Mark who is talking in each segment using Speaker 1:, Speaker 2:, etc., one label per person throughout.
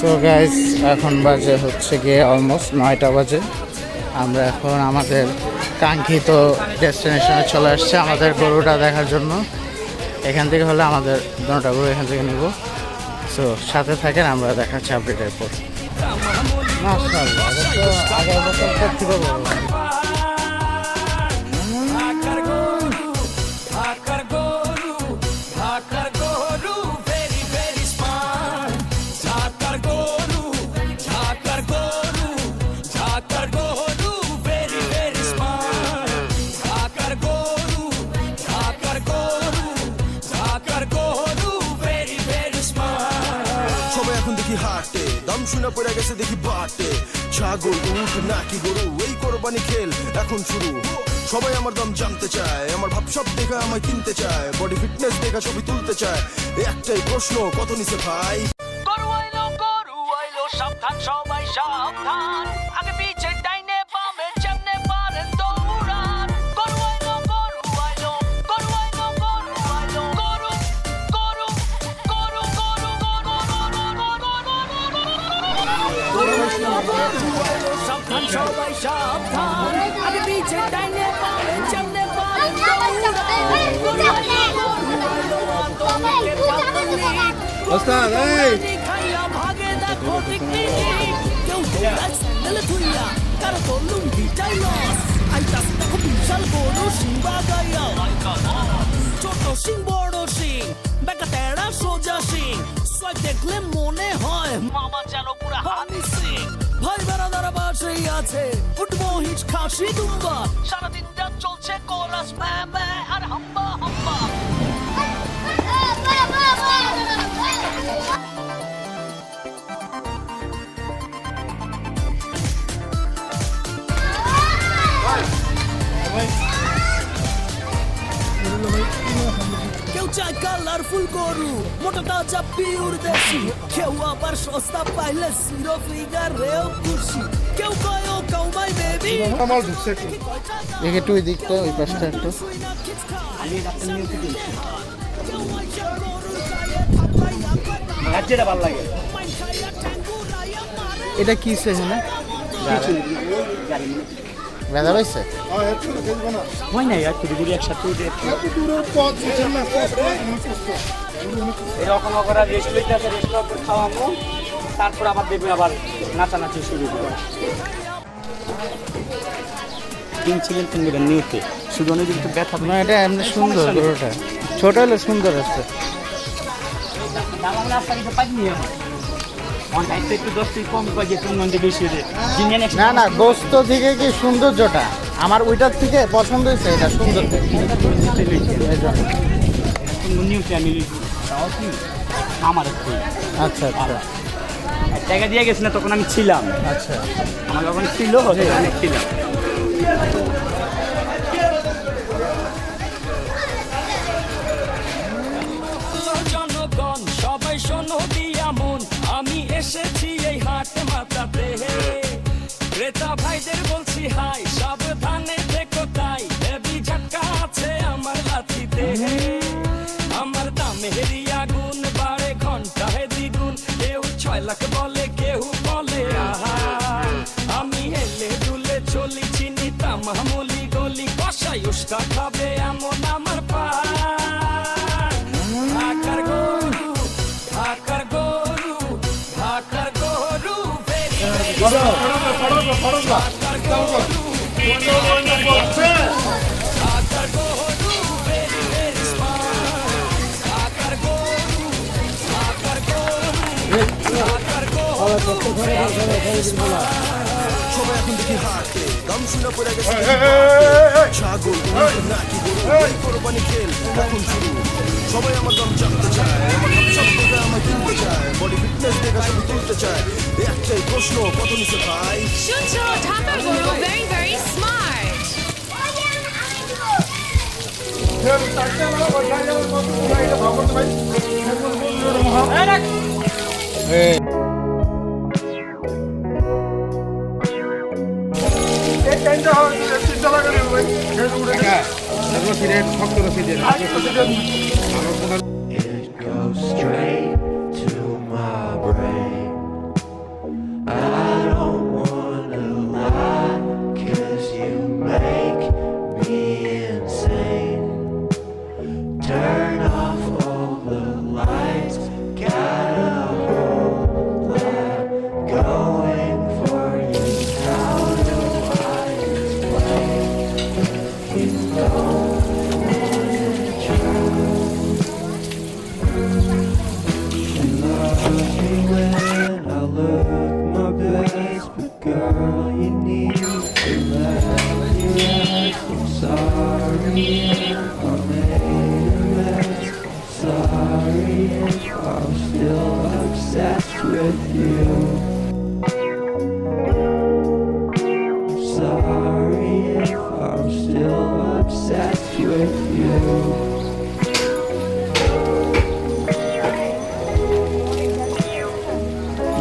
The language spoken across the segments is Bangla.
Speaker 1: সো গাইজ এখন বাজে হচ্ছে গিয়ে অলমোস্ট নয়টা বাজে। আমরা এখন আমাদের কাঙ্ক্ষিত ডেস্টিনেশনে চলে আসছে আমাদের গরুটা দেখার জন্য। এখান থেকে হলে আমাদের দুটা গরু এখান থেকে নেব। সো সাথে থাকেন, আমরা দেখাচ্ছি আপডেটের পর।
Speaker 2: শুনে পড়ে গেছে দেখি বাটে ছাগল উঠ নাকি গরু, এই কোরবানি খেল এখন শুরু। সবাই আমার দাম জানতে চায়, আমার ভাব সব দেখা আমায় কিনতে চায় বডি ফিটনেস দেখা ছবি তুলতে চায়। একটাই প্রশ্ন, কত নিছে ভাই?
Speaker 3: সাবধান সবাই, সাবধান। সিংবা গাইয়া ছোট সিং বড় সিং বেকা তেড়া সোজা সিং সোয়াগ দেখলে মনে হয় মামা যেন পুরা হানি সিং ভাই বেড়াদার বাসেই আছে হিচ খাসি দুম্বা। সারাদিন যা চলছে কোরাস ম্যা ম্যা আর হাম্বা হাম্বা। কেউ চায় কালারফুল গরু মোটা তাজা পিওর দেশি। কেউ আবার সস্তা পাইলে জিরো ফিগার রেও খুশি
Speaker 4: আমার ঢুকছে
Speaker 1: দেখি একটু ওই দিকটা ওই পাশটা একটু।
Speaker 4: ভালো লাগে।
Speaker 1: এটা কি সেখানে ব্যথা পাইছে
Speaker 4: হয় নাই আর তুই একসাথে এরকম করে রেস্ট লইতে আছে রেস্ট করে খাওয়াবো। তারপর আবার দেখবে আবার নাচানাচি শুরু করবে কিনছিলেন তিন মিটার নিউতে শুধু অনেক কিন্তু ব্যথা
Speaker 1: না এটা এমনি সুন্দর গরুটা ছোট হলে সুন্দর আছে।
Speaker 4: একটু
Speaker 1: না না গোস্ত থেকে কি সৌন্দর্যটা? আমার ওইটার থেকে পছন্দ হয়েছে এটা সুন্দর
Speaker 4: আমার
Speaker 1: আচ্ছা আচ্ছা।
Speaker 4: টাকা দিয়ে গেছি না তখন আমি ছিলাম।
Speaker 1: আচ্ছা।
Speaker 4: আমার যখন ছিল অনেক ছিলাম।
Speaker 3: জনগণ, সবাই শোনো দিয়া মন। আমি এসেছি হাট মাতাতে ক্রেতা ভাইদের বলছি, হাই, সাবধানে দেখো তাই। হেভি ঝটকা আছে আমার লাঠিতে আমার দামের আগুন লাখ বলে
Speaker 2: সবাই এখন দেখি হাটে দাম শুনে পড়ে গেছে। ছাগল নাকি আমার দাম জানতে চায় নিছে ভাই
Speaker 5: শুনছো ঢাকার গরু very very smart
Speaker 6: It goes straight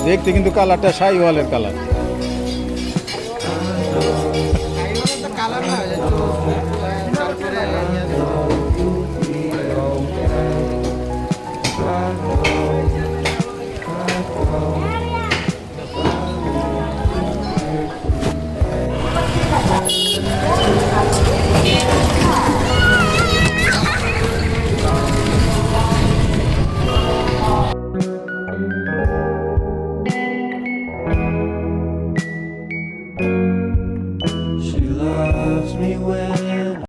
Speaker 6: দেখতে কিন্তু কালারটা শাহিওয়ালের কালার।